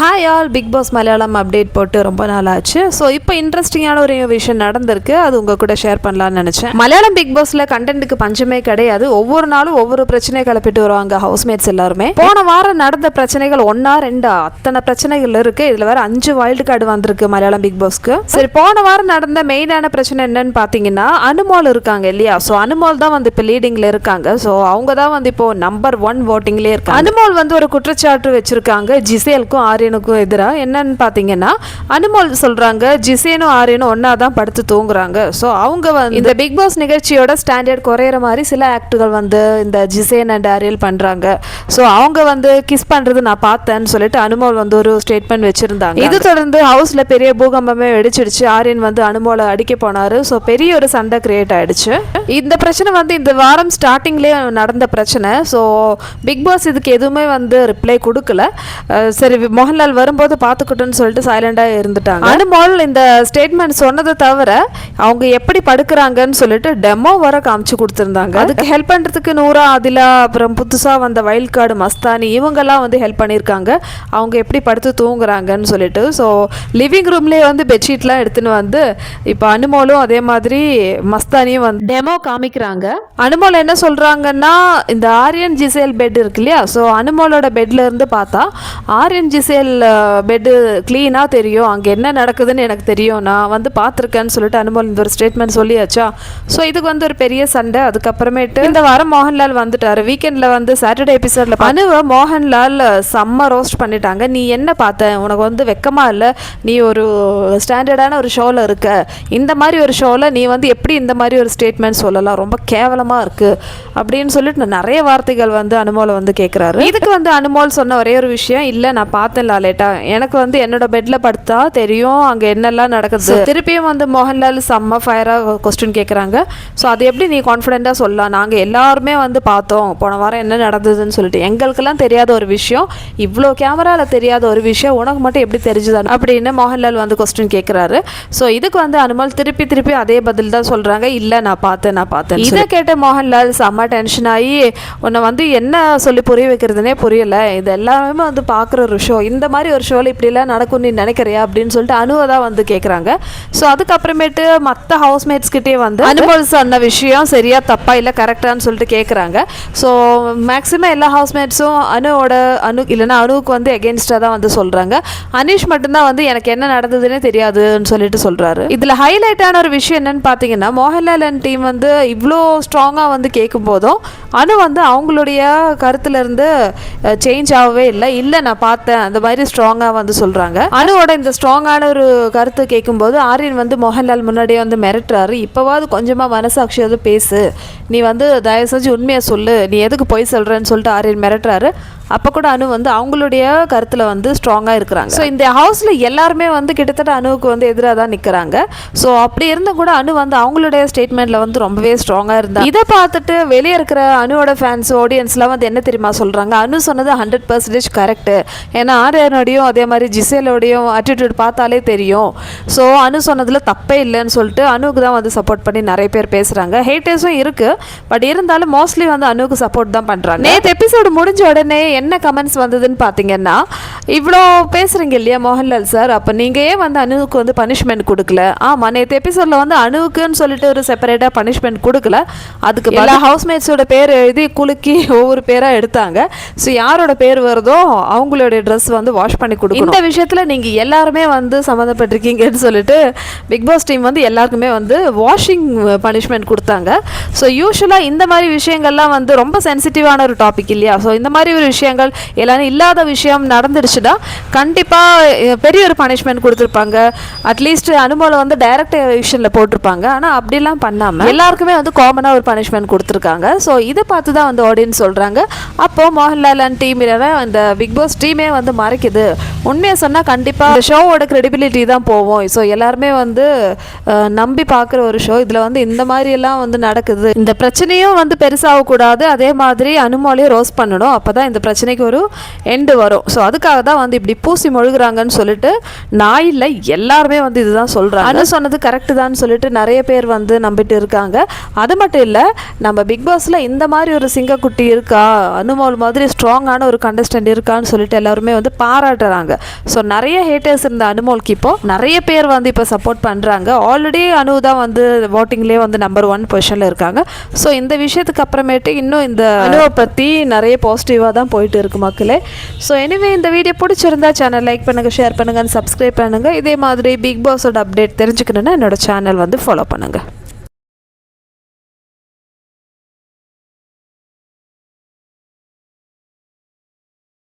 Hi all Bigg Boss Malayalam update போட்டு ரொம்ப நாள் ஆச்சு ஸோ இப்போ இன்ட்ரெஸ்டிங்கான ஒரு விஷயம் நடந்திருக்கு. அது உங்கள் கூட ஷேர் பண்ணலாம்னு நினச்சேன். மலையாளம் பிக் பாஸில் கண்டென்ட்டுக்கு பஞ்சமே கிடையாது. ஒவ்வொரு நாளும் ஒவ்வொரு பிரச்சனை கிளப்பிட்டு வருவாங்க ஹவுஸ்மேட்ஸ் எல்லாருமே. போன வாரம் நடந்த பிரச்சனைகள் ஒன்றா ரெண்டா? அத்தனை பிரச்சனைகள் இருக்கு. இதில் வேற அஞ்சு வைல்டு கார்டு வந்திருக்கு மலையாளம் பிக் பாஸ்க்கு சரி போன வாரம் நடந்த மெயினான பிரச்சனை என்னன்னு பார்த்தீங்கன்னா அனுமால் இருக்காங்க இல்லையா? ஸோ அனுமால் தான் வந்து இப்போ லீடிங்கில் இருக்காங்க. ஸோ அவங்க தான் வந்து இப்போ நம்பர் ஒன் ஓட்டிங்லேயே இருக்காங்க. அனுமால் வந்து ஒரு குற்றச்சாட்டு வச்சிருக்காங்க. ஜிசேலுக்கும் ஆரியனுக்கும் எதிராக என்னன்னு பார்த்தீங்கன்னா அனுமால் சொல்றாங்க ஜிசேனும் ஆரியனும் ஒன்றா தான் படுத்து தூங்குறாங்க. ஸோ அவங்க வந்து இந்த பிக் பாஸ் நிகழ்ச்சியோட ஸ்டாண்டர்ட் குறையிற மாதிரி சில ஆக்டுகள் வந்து இந்த ஜிசேன் அண்ட் ஆரியல் பண்றாங்க. ஸோ அவங்க வந்து கிஸ் பண்றது நான் பார்த்தேன்னு சொல்லிட்டு அனுமால் வந்து ஒரு ஸ்டேட்மெண்ட் வச்சிருந்தாங்க. இது தொடர்ந்து ஹவுஸ்ல பெரிய பூகம்பமே வெடிச்சிடுச்சு. ஆரியன் வந்து அனுமோலை அடிக்க போனாரு. ஸோ பெரிய ஒரு சண்டை கிரியேட் ஆயிடுச்சு. இந்த பிரச்சனை வந்து இந்த வாரம் ஸ்டார்டிங்லேயே நடந்த பிரச்சனை. ஸோ பிக் பாஸ் இதுக்கு எதுவுமே வந்து ரிப்ளை கொடுக்கல. சரி மோகன்லால் வரும்போது பார்த்துக்கிட்டோன்னு சொல்லிட்டு சைலண்டாக இருந்துட்டாங்க. அனுமோல் இந்த ஸ்டேட்மெண்ட் சொன்னதை தவிர அவங்க எப்படி படுக்கிறாங்கன்னு சொல்லிட்டு டெமோ வர காமிச்சு கொடுத்துருந்தாங்க. அதுக்கு ஹெல்ப் பண்ணுறதுக்கு நூறா அதிலா அப்புறம் புதுசாக வந்த வைல்ட் கார்டு மஸ்தானி இவங்கெல்லாம் வந்து ஹெல்ப் பண்ணியிருக்காங்க. அவங்க எப்படி படுத்து தூங்குறாங்கன்னு சொல்லிட்டு. ஸோ லிவிங் ரூம்லேயே வந்து பெட்ஷீட்லாம் எடுத்துன்னு வந்து இப்போ அனுமோலும் அதே மாதிரி மஸ்தானியும் வந்து டெமோ காமிக்கிறாங்க. அனுமோல் என்ன சொல்கிறாங்கன்னா இந்த ஆரியன் ஜிசேல் பெட் இருக்கு இல்லையா? ஸோ அனுமோலோட பெட்ல இருந்து பார்த்தா ஆரியன் ஜிசேல் பெட்டு க்ளீனாக தெரியும். அங்கே என்ன நடக்குதுன்னு எனக்கு தெரியும். நான் வந்து பார்த்துருக்கேன்னு சொல்லிட்டு அனுமோல் இந்த ஒரு ஸ்டேட்மெண்ட் சொல்லியாச்சா? ஸோ இதுக்கு வந்து ஒரு பெரிய சண்டை. அதுக்கப்புறமேட்டு இந்த வாரம் மோகன்லால் வந்துட்டாரு. வீக்கெண்டில் வந்து சாட்டர்டே எபிசோடில் அனுவை மோகன்லால் செம்ம ரோஸ்ட் பண்ணிட்டாங்க. நீ என்ன பார்த்த? உனக்கு வந்து வெக்கமா இல்லை? நீ ஒரு ஸ்டாண்டர்டான ஒரு ஷோவில் இருக்க. இந்த மாதிரி ஒரு ஷோவில் நீ வந்து எப்படி இந்த மாதிரி ஒரு ஸ்டேட்மெண்ட் சொல்லலாம்? ரொம்ப கேவலமாக இருக்குது அப்படின்னு சொல்லிட்டு நிறைய வார்த்தைகள் வந்து அனுமோலை வந்து கேட்குறாரு இதுக்கு வந்து அனுமோல் சொன்ன ஒரே ஒரு விஷயம் இல்லை நான் பார்த்தேன் லாலேட்டா எனக்கு வந்து என்னோட பெட்டில் படுத்தா தெரியும் அங்கே என்னெல்லாம் நடக்குது. திருப்பியும் வந்து மோகன்லால் செம்ம ஃபயராக கொஸ்டின் கேட்குறாங்க ஸோ அது எப்படி நீ கான்ஃபிடென்ட்டாக சொல்லலாம்? நாங்கள் எல்லாருமே வந்து பார்த்தோம். போன வாரம் என்ன நடந்ததுன்னு சொல்லிட்டு. எங்களுக்கெல்லாம் தெரியாத ஒரு விஷயம். இவ்வளோ கேமராவில் தெரியாத ஒரு விஷயம். உனக்கு மட்டும் எப்படி தெரிஞ்சுதா? அப்படின்னு மோகன்லால் வந்து கொஸ்டின் கேட்குறாரு ஸோ இதுக்கு வந்து அனுமல் திருப்பி திருப்பி அதே பதில் தான் சொல்கிறாங்க இல்லை நான் பார்த்தேன் நான் பார்த்தேன் இதை கேட்ட மோகன்லால் செம்ம டென்ஷன் ஆகி உன்னை வந்து என்ன சொல்லி புரிய வைக்கிறதுனே புரியல. இது எல்லாமே வந்து பார்க்குற ஒரு ஷோ இந்த மாதிரி ஒரு ஷோவில் இப்படிலாம் நடக்கும் நீ நினைக்கிறியா அப்படின்னு சொல்லிட்டு அனுவை தான் வந்து கேட்குறாங்க ஸோ அதுக்கப்புறமேட்டு மற்ற ஹவுஸ்மேட்ஸ் கிட்டே வந்து அனுபவம் சொன்ன விஷயம் சரியா தப்பா இல்லை கரெக்டான்னு சொல்லிட்டு கேட்குறாங்க ஸோ மேக்ஸிமம் எல்லா ஹவுஸ்மேட்ஸும் அனுவோட அனு இல்லைன்னா அனுவுக்கு வந்து எகென்ஸ்டாக தான் வந்து சொல்கிறாங்க அனீஷ் மட்டும்தான் வந்து எனக்கு என்ன நடந்ததுன்னே தெரியாதுன்னு சொல்லிட்டு சொல்கிறாரு இதில் ஹைலைட்டான ஒரு விஷயம் என்னன்னு பார்த்தீங்கன்னா மோகன்லால் அண்ட் டீம் வந்து இவ்வளோ ஸ்ட்ராங்காக வந்து கேட்கும் போதும் அனு வந்து அவங்களுடைய கருத்துலேருந்து சேஞ்ச் ஆகவே இல்லை. இல்லை நான் பார்த்தேன். அந்த மாதிரி ஸ்ட்ராங்காக வந்து சொல்கிறாங்க அனுவோட இந்த ஸ்ட்ராங்கான ஒரு கருத்து கேட்கும்போது ஆரியன் வந்து மோகன்லால் முன்னாடியே வந்து மிரட்டுறாரு. இப்போவாது கொஞ்சமாக மனசாட்சியாவது பேசு. நீ வந்து தயவு செஞ்சு உண்மையை சொல்லு. நீ எதுக்கு போய் சொல்கிறேன்னு சொல்லிட்டு ஆரியன் மிரட்டுறாரு. அப்போ கூட அனு வந்து அவங்களுடைய கருத்தில் வந்து ஸ்ட்ராங்காக இருக்கிறாங்க. ஸோ இந்த ஹவுஸில் எல்லாருமே வந்து கிட்டத்தட்ட அணுவுக்கு வந்து எதிராக தான் நிற்கிறாங்க ஸோ அப்படி இருந்தும் கூட அனு வந்து அவங்களுடைய ஸ்டேட்மெண்ட்டில் வந்து ரொம்பவே ஸ்ட்ராங்காக இருந்தாங்க இதை பார்த்துட்டு வெளியே இருக்கிற அனுவோட ஃபேன்ஸ் ஆடியன்ஸ்லாம் வந்து என்ன தெரியுமா சொல்கிறாங்க அனு சொன்னது ஹண்ட்ரட் பர்சன்டேஜ் கரெக்டு ஏன்னா ஆரியனோடையும் அதே மாதிரி ஜிசேலோடையும் ஆட்டிடியூட் பார்த்தாலே தெரியும். ஸோ அனு சொன்னதில் தப்பே இல்லைன்னு சொல்லிட்டு அனுவுக்கு தான் வந்து சப்போர்ட் பண்ணி நிறைய பேர் பேசுகிறாங்க ஹேட்டர்ஸும் இருக்குது பட் இருந்தாலும் மோஸ்ட்லி வந்து அனுவுக்கு சப்போர்ட் தான் பண்ணுறாங்க நேற்று எபிசோடு முடிஞ்ச உடனே என்ன கமெண்ட்ஸ் வந்ததுன்னு பார்த்தீங்கன்னா இவ்வளோ பேசுகிறீங்க இல்லையா மோகன்லால் சார் அப்போ நீங்கள் ஏன் வந்து அனுவுக்கு வந்து பனிஷ்மெண்ட் கொடுக்கல? ஆமாம் நேற்று எபிசோடில் வந்து அணுவுக்குன்னு சொல்லிட்டு ஒரு செப்பரேட்டாக பனிஷ்மெண்ட் கொடுக்கல. அதுக்கு எல்லா ஹவுஸ்மேட்ஸோட பேர் எழுதி குலுக்கி ஒவ்வொரு பேராக எடுத்தாங்க. ஸோ யாரோட பேர் வருதோ அவங்களுடைய ட்ரெஸ் வந்து வாஷ் பண்ணி கொடுக்கணும். இந்த விஷயத்தில் நீங்கள் எல்லாருமே வந்து சம்மந்தப்பட்டிருக்கீங்கன்னு சொல்லிட்டு பிக் பாஸ் டீம் வந்து எல்லாருக்குமே வந்து வாஷிங் பனிஷ்மெண்ட் கொடுத்தாங்க. ஸோ யூஸ்வலாக இந்த மாதிரி விஷயங்கள்லாம் வந்து ரொம்ப சென்சிட்டிவான ஒரு டாபிக் இல்லையா? ஸோ இந்த மாதிரி ஒரு விஷயங்கள் எல்லாரும் இல்லாத விஷயம் நடந்துடுச்சுன்னா கண்டிப்பாக பெரிய ஒரு பனிஷ்மெண்ட் கொடுத்துருப்பாங்க. அட்லீஸ்ட் அனுபவம் வந்து டைரக்ட் விஷனில் போட்டிருப்பாங்க. ஆனால் அப்படிலாம் பண்ணாமல் எல்லாருக்குமே வந்து காமனாக ஒரு பனிஷ்மெண்ட் கொடுத்துருக்காங்க. ஸோ இதை பார்த்து தான் வந்து ஆடியன்ஸ் சொல்கிறாங்க அப்போது மோகன்லால் அண்ட் டீம் இந்த பிக் பாஸ் டீமே வந்து ഇത് உண்மையை சொன்னால் கண்டிப்பாக இந்த ஷோவோட கிரெடிபிலிட்டி தான் போவோம். ஸோ எல்லாருமே வந்து நம்பி பார்க்குற ஒரு ஷோ இதில் வந்து இந்த மாதிரியெல்லாம் வந்து நடக்குது. இந்த பிரச்சனையும் வந்து பெருசாகக்கூடாது அதே மாதிரி அனுமாலையும் ரோஸ் பண்ணணும். அப்போ தான் இந்த பிரச்சனைக்கு ஒரு எண்டு வரும். ஸோ அதுக்காக தான் வந்து இப்படி பூசி மொழுகிறாங்கன்னு சொல்லிட்டு நான் இல்லை எல்லாருமே வந்து இதுதான் சொல்கிறாங்க அனு சொன்னது கரெக்டு தான் சொல்லிட்டு நிறைய பேர் வந்து நம்பிட்டு இருக்காங்க. அது மட்டும் இல்லை நம்ம பிக் பாஸில் இந்த மாதிரி ஒரு சிங்கக்குட்டி இருக்கா? அனுமால் மாதிரி ஸ்ட்ராங்கான ஒரு கண்டஸ்டன்ட் இருக்கான்னு சொல்லிட்டு எல்லாருமே வந்து பாராட்டுறாங்க. ஸோ நிறைய ஹேட்டர்ஸ் இருந்த அனுமோலுக்கு இப்போ நிறைய பேர் வந்து இப்போ சப்போர்ட் பண்ணுறாங்க ஆல்ரெடி அனு தான் வந்து ஓட்டிங்லேயே வந்து நம்பர் ஒன் பொசிஷனில் இருக்காங்க. ஸோ இந்த விஷயத்துக்கு அப்புறமேட்டு இன்னும் இந்த அனுவை பற்றி நிறைய பாசிட்டிவாக தான் போயிட்டு இருக்கு மக்களே. ஸோ எனிவே இந்த வீடியோ பிடிச்சிருந்தா சேனல் லைக் பண்ணுங்கள் ஷேர் பண்ணுங்கள் சப்ஸ்கிரைப் பண்ணுங்கள் இதே மாதிரி பிக் பாஸோட அப்டேட் தெரிஞ்சுக்கணுன்னா என்னோட சேனல் வந்து ஃபாலோ பண்ணுங்கள்